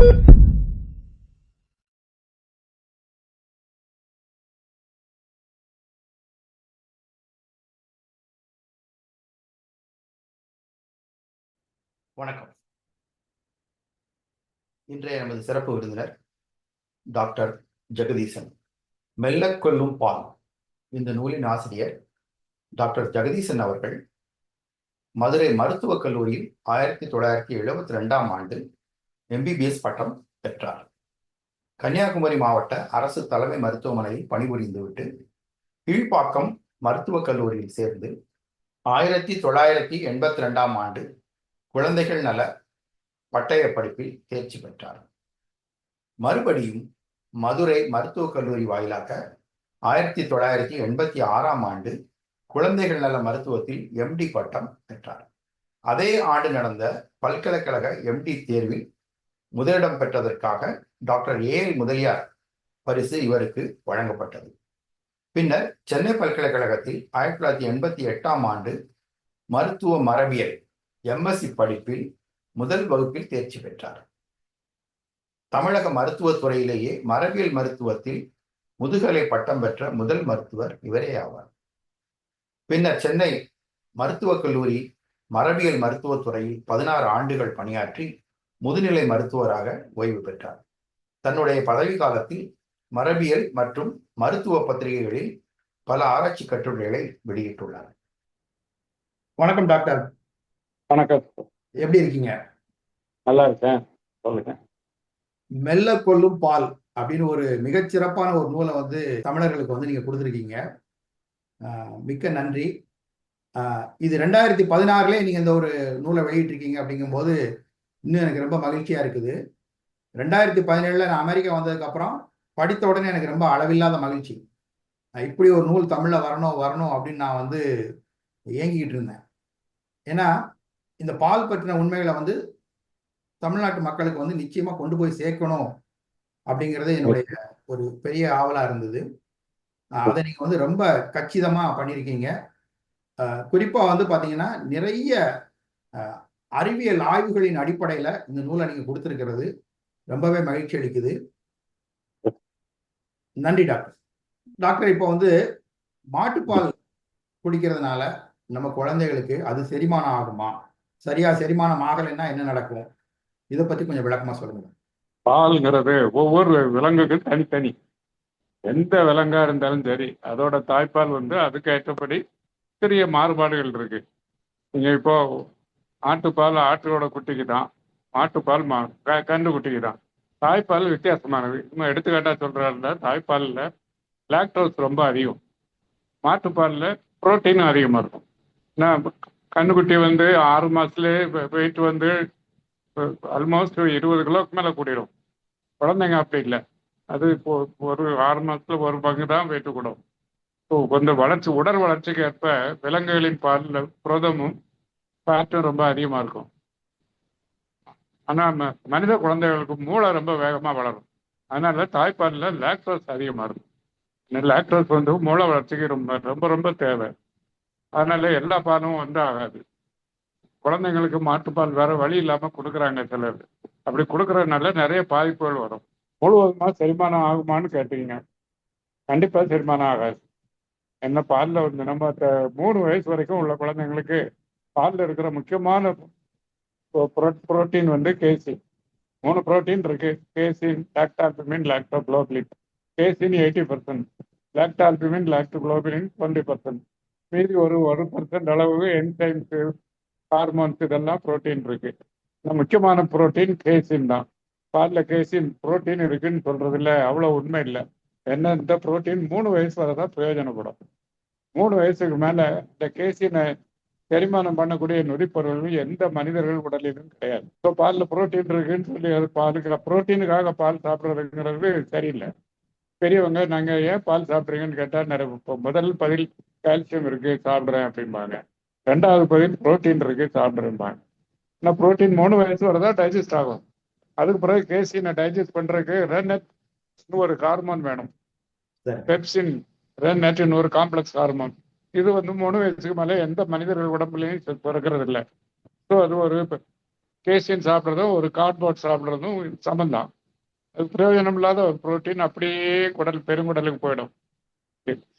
வணக்கம். இன்றைய நமது சிறப்பு விருந்தினர் டாக்டர் ஜெகதீசன். மெல்லக் கொல்லும் பால். இந்த நூலின் ஆசிரியர் டாக்டர் ஜெகதீசன் அவர்கள் மதுரை மருத்துவக் கல்லூரியில் ஆயிரத்தி தொள்ளாயிரத்தி எழுபத்தி ரெண்டாம் ஆண்டு எம்பிபிஎஸ் பட்டம் பெற்றார். கன்னியாகுமரி மாவட்ட அரசு தலைமை மருத்துவமனையில் பணிபுரிந்துவிட்டு கீழ்ப்பாக்கம் மருத்துவக் கல்லூரியில் சேர்ந்து ஆயிரத்தி தொள்ளாயிரத்தி எண்பத்தி ரெண்டாம் ஆண்டு குழந்தைகள் நல பட்டய படிப்பில் தேர்ச்சி பெற்றார். மறுபடியும் மதுரை மருத்துவக் கல்லூரி வாயிலாக ஆயிரத்தி தொள்ளாயிரத்தி எண்பத்தி ஆறாம் ஆண்டு குழந்தைகள் நல மருத்துவத்தில் எம்டி பட்டம் பெற்றார். அதே ஆண்டு நடந்த பல்கலைக்கழக எம்டி தேர்வில் முதலிடம் பெற்றதற்காக டாக்டர் ஏ முதலியார் பரிசு இவருக்கு வழங்கப்பட்டது. பின்னர் சென்னை பல்கலைக்கழகத்தில் ஆயிரத்தி தொள்ளாயிரத்தி எண்பத்தி எட்டாம் ஆண்டு மருத்துவ மரபியல் எம்எஸ்சி படிப்பில் முதல் வகுப்பில் தேர்ச்சி பெற்றார். தமிழக மருத்துவத் துறையிலேயே மரபியல் மருத்துவத்தில் முதுகலை பட்டம் பெற்ற முதல் மருத்துவர் இவரே ஆவார். பின்னர் சென்னை மருத்துவக் கல்லூரி மரபியல் மருத்துவத் துறையில் பதினாறு ஆண்டுகள் பணியாற்றி முதுநிலை மருத்துவராக ஓய்வு பெற்றார். தன்னுடைய பதவி காலத்தில் மரபியல் மற்றும் மருத்துவ பத்திரிகைகளில் பல ஆராய்ச்சி கட்டுரைகளை வெளியிட்டுள்ளார். வணக்கம் டாக்டர். வணக்கம். எப்படி இருக்கீங்க? நல்லா இருக்கேன். சொல்லுங்க. மெல்ல கொல்லும் பால் அப்படின்னு ஒரு மிகச்சிறப்பான ஒரு நூலை வந்து தமிழர்களுக்கு வந்து நீங்க கொடுத்துருக்கீங்க. மிக்க நன்றி. இது ரெண்டாயிரத்தி பதினாறுலேயே நீங்க இந்த ஒரு நூலை வெளியிட்டிருக்கீங்க அப்படிங்கும்போது இன்னும் எனக்கு ரொம்ப மகிழ்ச்சியா இருக்குது. ரெண்டாயிரத்தி பதினேழுல நான் அமெரிக்கா வந்ததுக்கு அப்புறம் படித்த உடனே எனக்கு ரொம்ப அளவில்லாத மகிழ்ச்சி. இப்படி ஒரு நூல் தமிழ்ல வரணும் வரணும் அப்படின்னு நான் வந்து இயங்கிக்கிட்டு இருந்தேன். ஏன்னா இந்த பால் பற்றின உண்மைகளை வந்து தமிழ்நாட்டு மக்களுக்கு வந்து நிச்சயமா கொண்டு போய் சேர்க்கணும் அப்படிங்கிறது என்னுடைய ஒரு பெரிய ஆவலா இருந்தது. அதை நீங்க வந்து ரொம்ப கச்சிதமா பண்ணியிருக்கீங்க குறிப்பாக குறிப்பா வந்து பாத்தீங்கன்னா நிறைய அறிவியல் ஆய்வுகளின் அடிப்படையில இந்த நூலை நீங்க கொடுத்திருக்கிறது. ரொம்பவே மகிழ்ச்சி அளிக்குது. நன்றி டாக்டர். டாக்டர் இப்போ வந்து மாட்டுப்பால் குடிக்கிறதுனால நம்ம குழந்தைகளுக்கு அது செரிமானம் ஆகுமா? சரியா செரிமானம் ஆகலைன்னா என்ன நடக்கும்? இதை பத்தி கொஞ்சம் விளக்கமா சொல்லுங்க. பால்ங்கிறது ஒவ்வொரு விலங்குக்கும் தனித்தனி. எந்த விலங்கா இருந்தாலும் சரி அதோட தாய்ப்பால் வந்து அதுக்கு ஏற்றபடி சிறிய மாறுபாடுகள் இருக்கு. நீங்க இப்போ ஆட்டுப்பால் ஆட்டோட குட்டிக்கு தான் மாட்டுப்பால் மா க- கன்று குட்டிக்கு தான் தாய்ப்பால் வித்தியாசமானது. இன்னும் எடுத்துக்காட்டா சொல்றாருல தாய்ப்பாலில் லாக்டோஸ் ரொம்ப அதிகம். மாட்டுப்பாலில் புரோட்டீனும் அதிகமாக இருக்கும். நான் கன்றுக்குட்டி வந்து ஆறு மாதத்துலேயே வெயிட் வந்து ஆல்மோஸ்ட் இருபது கிலோக்கு மேலே கூடிடும் குழந்தைங்க அப்படி இல்லை. அது இப்போ ஒரு ஆறு மாதத்தில் ஒரு பங்கு தான் வெயிட்டு கூடும். ஸோ கொஞ்சம் வளர்ச்சி உடல் வளர்ச்சிக்கு ஏற்ப விலங்குகளின் பாலில் புரதமும் ஃபேட்டும் ரொம்ப அதிகமாக இருக்கும். ஆனால் மனித குழந்தைகளுக்கு மூளை ரொம்ப வேகமாக வளரும். அதனால தாய்ப்பாலில் லாக்டோஸ் அதிகமாக இருக்கும். இந்த லாக்டோஸ் வந்து மூளை வளர்ச்சிக்கு ரொம்ப ரொம்ப ரொம்ப தேவை. அதனால எல்லா பாலும் வந்து ஆகாது. குழந்தைங்களுக்கு மாட்டுப்பால் வேற வழி இல்லாமல் கொடுக்குறாங்க சிலர். அப்படி கொடுக்குறதுனால நிறைய பாதிப்புகள் வரும். முழுவதுமா செரிமானம் ஆகுமான்னு கேட்டீங்க. கண்டிப்பா செரிமானம் ஆகாது. என்ன பாலில் வந்து நம்ம மூணு வயசு வரைக்கும் உள்ள குழந்தைங்களுக்கு பாலில் இருக்கிற முக்கியமான புரோட்டீன் வந்து கேசி. மூணு புரோட்டீன் இருக்கு. Casein lactalbumin lactoglobulin casein eighty percent. Lactalbumin lactoglobulin twenty percent. மீதி ஒரு ஒரு பர்சன்ட் அளவு என்டைம்ஸு ஹார்மோன்ஸ் இதெல்லாம் புரோட்டீன் இருக்கு. இந்த முக்கியமான புரோட்டீன் கேசின் தான். பாலில் கேசின் புரோட்டீன் இருக்குன்னு சொல்றதுல அவ்வளோ உண்மை இல்லை. என்ன இந்த புரோட்டீன் மூணு வயசு வரை தான் பிரயோஜனப்படும். மூணு வயசுக்கு மேலே இந்த கேசினை செரிமானம் பண்ணக்கூடிய நொடிப்பொருள்கள் எந்த மனிதர்கள் உடலிலும் கிடையாது. ஸோ பாலில் புரோட்டீன் இருக்குன்னு சொல்லி அது பாலுக்கு புரோட்டீனுக்காக பால் சாப்பிட்றதுங்கிறது சரியில்லை. பெரியவங்க நாங்கள் ஏன் பால் சாப்பிட்றீங்கன்னு கேட்டால் நிறைய இப்போ முதல் பதில் கால்சியம் இருக்கு சாப்பிட்றேன் அப்படிம்பாங்க. ரெண்டாவது பதில் புரோட்டீன் இருக்கு சாப்பிட்றேன்பாங்க. ஆனால் புரோட்டீன் மூணு வயசு வரதான் டைஜஸ்ட் ஆகும். அதுக்கு பிறகு கேசினை டைஜஸ்ட் பண்றதுக்கு ரெனட் ஒரு ஹார்மோன் வேணும். பெப்சின் ரெனட்னு ஒரு காம்ப்ளெக்ஸ் ஹார்மோன். இது வந்து மூணு வயசுக்கு மேலே எந்த மனிதர்கள் உடம்புலையும் பிறக்கிறது இல்லை ஸோ அது ஒரு கேசியன் சாப்பிட்றதும் ஒரு கார்ட்போர்ட் சாப்பிட்றதும் சமந்தான். அது பிரயோஜனம் இல்லாத ஒரு புரோட்டீன் அப்படியே குடல் பெருங்குடலுக்கு போயிடும்.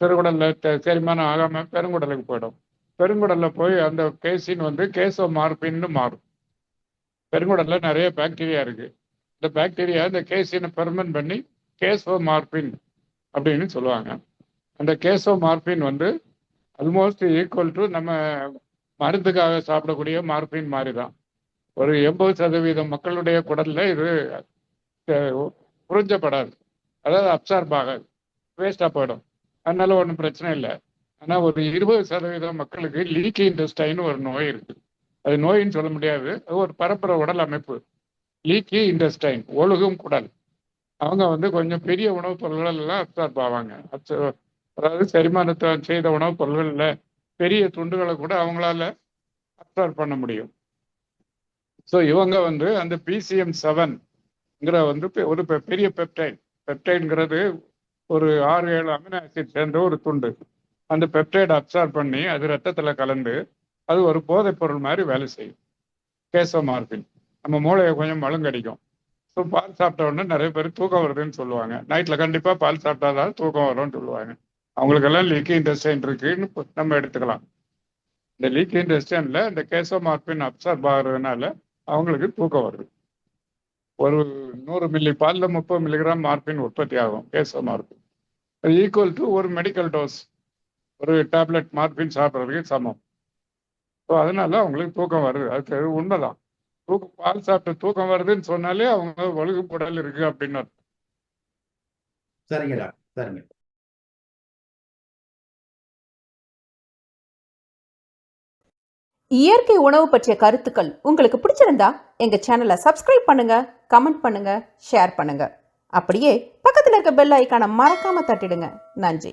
சிறுகுடலில் செரிமானம் ஆகாம பெருங்குடலுக்கு போயிடும். பெருங்குடலில் போய் அந்த கேசின் வந்து கேசோ மார்பின்னு மாறும். பெருங்குடலில் நிறைய பாக்டீரியா இருக்கு. இந்த பாக்டீரியா இந்த கேசினை பெர்மன் பண்ணி கேசோ மார்பின் அப்படின்னு சொல்லுவாங்க. அந்த கேசோ மார்பின் வந்து அல்மோஸ்ட் ஈக்குவல் டு நம்ம மருந்துக்காக சாப்பிடக்கூடிய மார்பின் மாதிரி தான் ஒரு எண்பது சதவீதம் மக்களுடைய குடல்ல இது அஹ், உறிஞ்சப்படாது. அதாவது அப்சார்ப் ஆகாது. வேஸ்டாக போயிடும். அதனால ஒன்றும் பிரச்சனை இல்லை. ஆனால் ஒரு இருபது சதவீதம் மக்களுக்கு லீக்கி இன்டெஸ்டைன் ஒரு நோய் இருக்கு. அது நோயின்னு சொல்ல முடியாது. அது ஒரு பரப்புற உடல் அமைப்பு. லீக்கி இன்டெஸ்டைன் ஒழுகும் குடல். அவங்க வந்து கொஞ்சம் பெரிய உணவுப் பொருள்கள் எல்லாம் அப்சார்ப் ஆவாங்க. Absorb- அதாவது செரிமானத்தை செய்த உணவுப் பொருள்களில் பெரிய துண்டுகளை கூட அவங்களால அப்சார்ப் பண்ண முடியும். ஸோ இவங்க வந்து அந்த பிசிஎம் செவன்ங்கிற வந்து பெ- ஒரு பெ- பெரிய பெப்டைட் பெப்டைட்ங்கிறது ஒரு ஆறு ஏழு அமினோ ஆசிட் சேர்ந்த ஒரு துண்டு. அந்த பெப்டைட் அப்சார்ப் பண்ணி அது ரத்தத்தில் கலந்து அது ஒரு போதைப் பொருள் மாதிரி வேலை செய்யும். கேசோ மார்பின் நம்ம மூளையை கொஞ்சம் மழுங்கடிக்கும். ஸோ பால் சாப்பிட்ட உடனே நிறைய பேர் தூக்கம் வருதுன்னு சொல்லுவாங்க. நைட்டில் கண்டிப்பாக பால் சாப்பிட்டாதான் தூக்கம் வரும்னு சொல்லுவாங்க. அவங்களுக்கெல்லாம் லீக்கி இன்டெஸ்டைன் இருக்குன்னு நம்ம எடுத்துக்கலாம். இந்த லீக்கி இன்டெஸ்டைனில் இந்த கேசோ மார்பின் அப்சார்ப் ஆகுறதுனால அவங்களுக்கு தூக்கம் வருது. ஒரு நூறு மில்லி பாலில் முப்பது மில்லிகிராம் மார்பின் உற்பத்தி ஆகும் கேசோ மார்பின். அது ஈக்குவல் டு ஒரு மெடிக்கல் டோஸ் ஒரு டேப்லெட் மார்பின் சாப்பிட்றதுக்கு சமம். ஸோ அதனால அவங்களுக்கு தூக்கம் வருது. அது உண்மைதான். தூக்கம் பால் சாப்பிட்டு தூக்கம் வருதுன்னு சொன்னாலே அவங்க ஒழுகு புடல் இருக்கு அப்படின்னு சரிங்கடா சரிங்க. இயற்கை உணவு பற்றிய கருத்துக்கள் உங்களுக்கு பிடிச்சிருந்தா எங்க சேனலை சப்ஸ்கிரைப் பண்ணுங்க கமெண்ட் பண்ணுங்க ஷேர் பண்ணுங்க. அப்படியே பக்கத்தில் இருக்க பெல் ஐக்கானை மறக்காம தட்டிடுங்க. நன்றி.